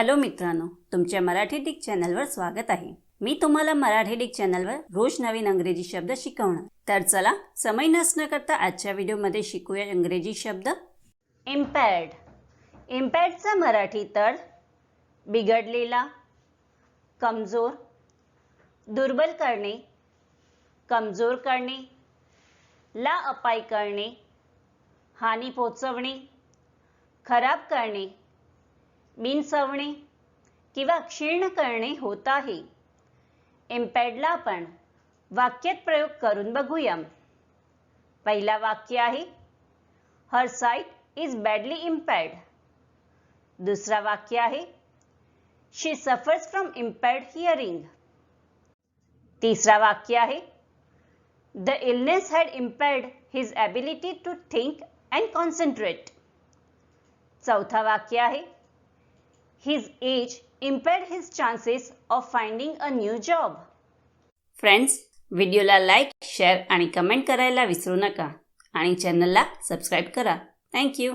Hello मित्रांनो तुमच्या Marathi Dick चॅनलवर स्वागत आहे. मी तुम्हाला मराठी डिक चॅनलवर रोज नवीन अंग्रेजी शब्द शिकवणार. तर चला समय नसणं करता आजच्या व्हिडिओमध्ये शिकूया इंग्रजी शब्द. इम्पॅर्ड इम्पॅर्डचा मराठी तर बिघडलेला कमजोर दुर्बल करणे कमजोर करणे ला अपाय करणे हानी पोचवणे खराब करणे बिनसवणे किंवा क्षीण करणे होत आहे. इम्पॅडला आपण वाक्यात प्रयोग करून बघूया पहिला वाक्य आहे her sight is badly impaired दुसरा वाक्य आहे she suffers from impaired hearing तिसरा वाक्य आहे the illness had impaired his ability to think and concentrate चौथा वाक्य आहे his age impede his chances of finding a new job friends व्हिडिओला लाईक शेअर आणि कमेंट करायला विसरू नका आणि चॅनलला सबस्क्राईब करा थँक्यू